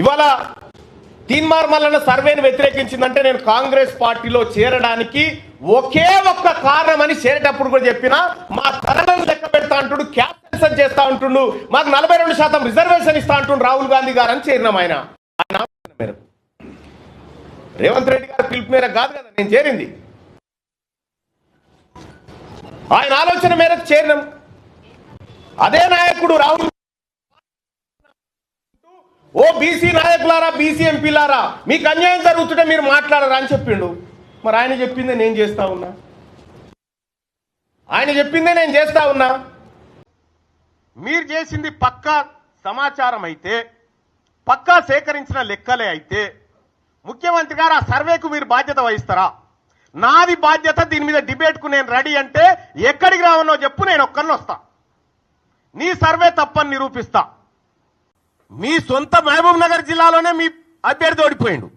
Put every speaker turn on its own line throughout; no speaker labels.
ఇవాళ తీన్మార్ మల్లన్న సర్వేను వ్యతిరేకించిందంటే నేను కాంగ్రెస్ పార్టీలో చేరడానికి ఒకే ఒక్క కారణం అని చేరేటప్పుడు కూడా చెప్పిన మా కరణం లెక్క పెడతా అంటుడు క్యాన్సర్ చేస్తా ఉంటుండు మాకు నలభై రెండు శాతం రిజర్వేషన్ ఇస్తా అంటుండు రాహుల్ గాంధీ గారు అని చేరినాం ఆయన. ఆయన ఆలోచన మేరకు. రేవంత్ రెడ్డి గారు పిలుపు మేరకు కాదు కదా నేను చేరింది. ఆయన ఆలోచన మేరకు చేరినాం. అదే నాయకుడు రాహుల్ ఓ బీసీ నాయకులారా బీసీ ఎంపీలారా మీకు అన్యాయం జరుగుతుంటే మీరు మాట్లాడరా అని చెప్పిండు. మరి ఆయన చెప్పిందే నేను చేస్తా ఉన్నా. ఆయన చెప్పిందే నేను చేస్తా ఉన్నా. మీరు చేసింది పక్కా సమాచారం అయితే పక్కా సేకరించిన లెక్కలే అయితే ముఖ్యమంత్రి గారు ఆ సర్వేకు మీరు బాధ్యత వహిస్తారా? నాది బాధ్యత దీని మీద డిబేట్కు నేను రెడీ అంటే ఎక్కడికి రావనో చెప్పు నేను ఒక్కరిని వస్తా. నీ సర్వే తప్పని నిరూపిస్తా. మీ సొంత మహబూబ్ నగర్ జిల్లాలోనే మీ అభ్యర్థి ఓడిపోయిండు.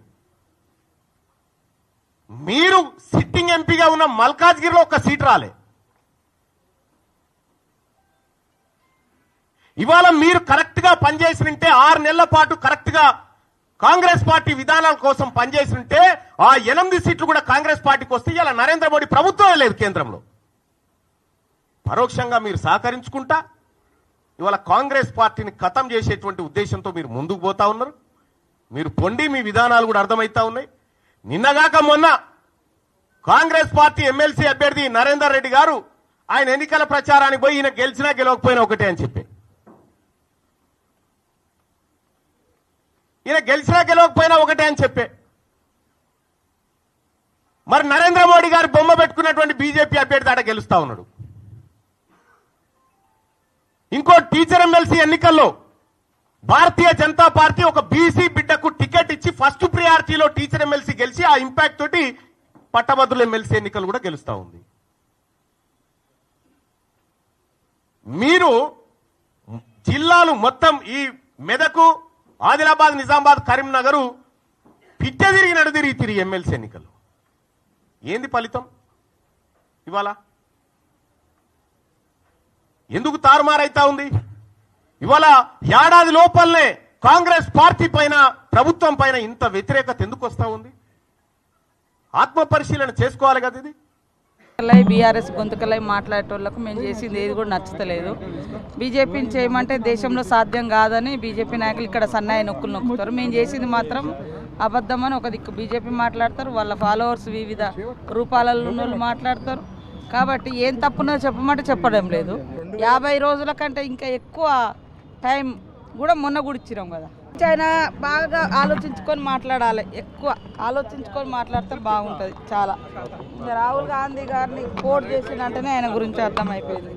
మీరు సిట్టింగ్ ఎంపీగా ఉన్న మల్కాజ్గిరిలో ఒక సీట్ రాలే. ఇవాళ మీరు కరెక్ట్గా పనిచేసి ఉంటే ఆరు నెలల పాటు కరెక్ట్గా కాంగ్రెస్ పార్టీ విధానాల కోసం పనిచేసి ఉంటే ఆ ఎనిమిది సీట్లు కూడా కాంగ్రెస్ పార్టీకి వస్తే ఇలా నరేంద్ర మోడీ ప్రభుత్వమే లేదు కేంద్రంలో. పరోక్షంగా మీరు సహకరించుకుంటా ఇవాళ కాంగ్రెస్ పార్టీని ఖతం చేసేటువంటి ఉద్దేశంతో మీరు ముందుకు పోతా ఉన్నారు. మీరు పొండి మీ విధానాలు కూడా అర్థమవుతా ఉన్నాయి. నిన్నగాక మొన్న కాంగ్రెస్ పార్టీ ఎమ్మెల్సీ అభ్యర్థి నరేందర్ రెడ్డి గారు ఆయన ఎన్నికల ప్రచారానికి పోయి ఈయన గెలిచినా గెలవకపోయినా ఒకటే అని చెప్పి ఈయన గెలిచినా గెలవకపోయినా ఒకటే అని చెప్పే మరి నరేంద్ర మోడీ గారు బొమ్మ పెట్టుకున్నటువంటి బీజేపీ అభ్యర్థి ఆడ గెలుస్తా ఉన్నాడు. ఇంకో టీచర్ ఎమ్మెల్సీ ఎన్నికల్లో భారతీయ జనతా పార్టీ ఒక బీసీ బిడ్డకు టికెట్ ఇచ్చి ఫస్ట్ ప్రియారిటీలో టీచర్ ఎమ్మెల్సీ గెలిచి ఆ ఇంపాక్ట్ తోటి పట్టభద్రుల ఎమ్మెల్సీ ఎన్నికలు కూడా గెలుస్తా ఉంది. మీరు జిల్లాలు మొత్తం ఈ మెదకు ఆదిలాబాద్ నిజామాబాద్ కరీంనగర్ పిట్ట తిరిగి నడుదిరిగి తిరిగి ఎమ్మెల్సీ ఎన్నికలు. ఏంది ఫలితం? ఇవాళ ఎందుకు తారుమారైతా ఉంది? ఇవాళ ఏడాది లోపలనే కాంగ్రెస్ పార్టీ పైన ప్రభుత్వం పైన ఇంత వ్యతిరేకత ఎందుకు వస్తా ఉంది? ఆత్మ పరిశీలన చేసుకోవాలి కదా ఇది?
గొంతుకలై బీఆర్ఎస్ గొంతుకలై మాట్లాడేటోళ్ళకు మేము చేసింది ఏది కూడా నచ్చతలేదు. బీజేపీని చేయమంటే దేశంలో సాధ్యం కాదని బీజేపీ నాయకులు ఇక్కడ సన్నాయి నొక్కులు నొక్కుతారు. మేము చేసింది మాత్రం అబద్ధమని ఒక దిక్కు. బీజేపీ మాట్లాడతారు వాళ్ళ ఫాలోవర్స్ వివిధ రూపాలలో ఉన్న వాళ్ళు మాట్లాడతారు. కాబట్టి ఏం తప్పునో చెప్పమంటే చెప్పడం లేదు. యాభై రోజుల కంటే ఇంకా ఎక్కువ టైం కూడా మొన్న కూడా ఇచ్చినాం కదా. ఆయన బాగా ఆలోచించుకొని మాట్లాడాలి. ఎక్కువ ఆలోచించుకొని మాట్లాడితే బాగుంటుంది చాలా. రాహుల్ గాంధీ గారిని కోట్ అంటేనే ఆయన గురించి అర్థమైపోయింది.